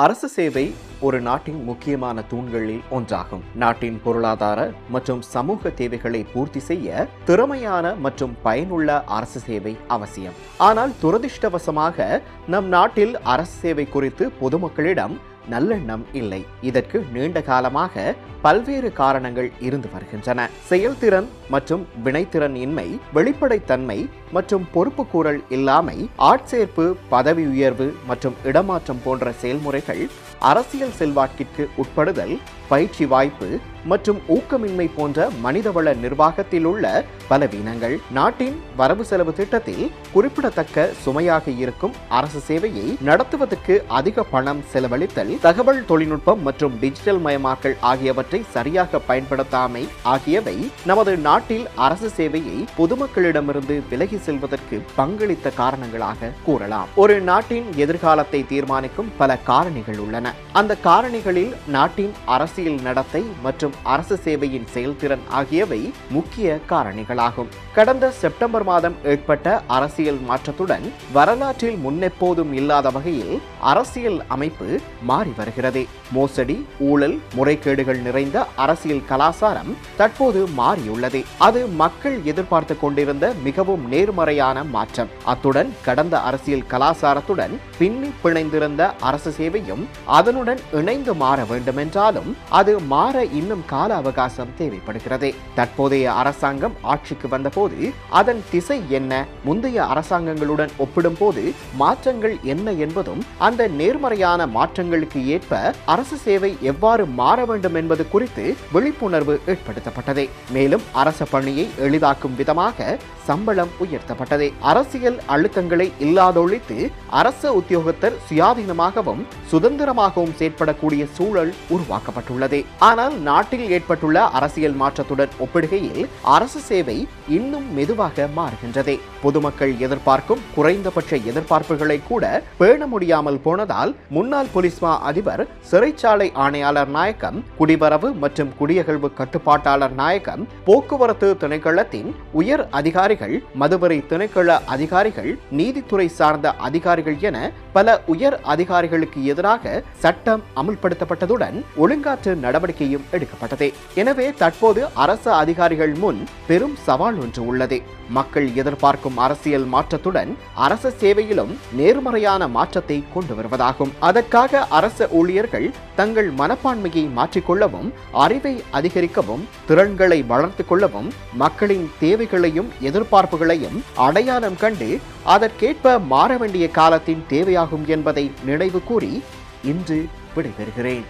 அரசு சேவை ஒரு நாட்டின் முக்கியமான தூண்களில் ஒன்றாகும். நாட்டின் பொருளாதார மற்றும் சமூக தேவைகளை பூர்த்தி செய்ய திறமையான மற்றும் பயனுள்ள அரசு சேவை அவசியம். ஆனால் துரதிர்ஷ்டவசமாக நம் நாட்டில் அரசு சேவை குறித்து பொதுமக்களிடம் நல்லெண்ணம் இல்லை. இதற்கு நீண்ட காலமாக பல்வேறு காரணங்கள் இருந்து வருகின்றன. செயல்திறன் மற்றும் வினைத்திறன் இன்மை வெளிப்படைத்தன்மை மற்றும் பொறுப்புக்கூறல் இல்லாமை ஆட்சேர்ப்பு பதவி உயர்வு மற்றும் இடமாற்றம் போன்ற செயல்முறைகள் அரசியல் செல்வாக்கிற்கு உட்படுதல் பயிற்சி வாய்ப்பு மற்றும் ஊக்கமின்மை போன்ற மனிதவள நிர்வாகத்தில் உள்ள பலவீனங்கள். நாட்டின் வரவு செலவு திட்டத்தில் குறிப்பிடத்தக்க சுமையாக இருக்கும் அரசு சேவையை நடத்துவதற்கு அதிக பணம் செலவழித்தல் தகவல் தொழில்நுட்பம் மற்றும் டிஜிட்டல் மயமாக்கல் ஆகியவற்றை சரியாக பயன்படுத்தாமை ஆகியவை நமது நாட்டில் அரசு சேவையை பொதுமக்களிடமிருந்து விலகி செல்வதற்கு பங்களித்த காரணங்களாக கூறலாம். ஒரு நாட்டின் எதிர்காலத்தை தீர்மானிக்கும் பல காரணிகள் உள்ளன. அந்த காரணிகளில் நாட்டின் அரசியல் நடத்தை மற்றும் அரசு சேவையின் செயல்திறன் ஆகியவை முக்கிய காரணிகளாகும். கடந்த செப்டம்பர் மாதம் ஏற்பட்ட அரசியல் மாற்றத்துடன் வரலாற்றில் முன்னெப்போதும் இல்லாத வகையில் அரசியல் அமைப்பு மாறி வருகிறது. மோசடி ஊழல் முறைகேடுகள் நிறைந்த அரசியல் கலாசாரம் தற்போது மாறியுள்ளது. அது மக்கள் எதிர்பார்த்து கொண்டிருந்த மிகவும் நேர்மறையான மாற்றம். அத்துடன் கடந்த அரசியல் கலாசாரத்துடன் பின்னி பிணைந்திருந்த அரசு சேவையும் அதனுடன் இணைந்து மாற வேண்டுமென்றாலும் அது மாற இன்னும் கால அவகாசம் தேவைப்படுகிறது. தற்போதைய அரசாங்கம் ஆட்சிக்கு வந்தபோது அதன் திசை என்ன? முந்தைய அரசாங்கங்களுடன் ஒப்பிடும்போது மாற்றங்கள் என்ன என்பதும் அந்த நேர்மறையான மாற்றங்களுக்கு ஏற்ப அரசு சேவை எவ்வாறு மாற வேண்டும் என்பது குறித்து விழிப்புணர்வு ஏற்படுத்தப்பட்டது. மேலும் அரச பணியை எளிதாக்கும் விதமாக சம்பளம் உயர்த்தப்பட்டது. அரசியல் அழுத்தங்களை இல்லாதொழித்து அரச உத்தியோகத்தர் சுயாதீனமாகவும் சுதந்திரமாகவும் செயற்படக்கூடிய சூழல் உருவாக்கப்பட்டுள்ளது. ஆனால் நாட்டில் ஏற்பட்டுள்ள அரசியல் மாற்றத்துடன் ஒப்பிடுகையில் அரசு சேவை இன்னும் மெதுவாக மாறுகின்றது. பொதுமக்கள் எதிர்பார்க்கும் குறைந்தபட்ச எதிர்பார்ப்புகளை கூட பேண முடியாமல் போனதால் முன்னாள் பொலிஸ்மா அதிபர் சிறைச்சாலை ஆணையாளர் நாயக்கம் குடிவரவு மற்றும் குடியகழ்வு கட்டுப்பாட்டாளர் நாயக்கம் போக்குவரத்து திணைக்களத்தின் உயர் அதிகாரிகள் மதுவரை திணைக்கள அதிகாரிகள் நீதித்துறை சார்ந்த அதிகாரிகள் என பல உயர் அதிகாரிகளுக்கு எதிராக சட்டம் அமுல்படுத்தப்பட்டதுடன் ஒழுங்காற்று நடவடிக்கையும் எடுக்கப்பட்டது. எனவே தற்போது அரசு அதிகாரிகள் முன் பெரும் சவால் ஒன்று உள்ளது. மக்கள் எதிர்பார்க்கும் அரசியல் மாற்றத்துடன் அரசு சேவையிலும் நேர்மறையான மாற்றத்தை கொண்டு வருவதாகும். அதற்காக அரசு ஊழியர்கள் தங்கள் மனப்பான்மையை மாற்றிக்கொள்ளவும் அறிவை அதிகரிக்கவும் திறன்களை வளர்த்து கொள்ளவும் மக்களின் தேவைகளையும் எதிர்பார்ப்புகளையும் அடையாளம் கண்டு அதற்கேற்ப மாற வேண்டிய காலத்தின் தேவையாகும் என்பதை நினைவு கூறி இன்று விடைபெறுகிறேன்.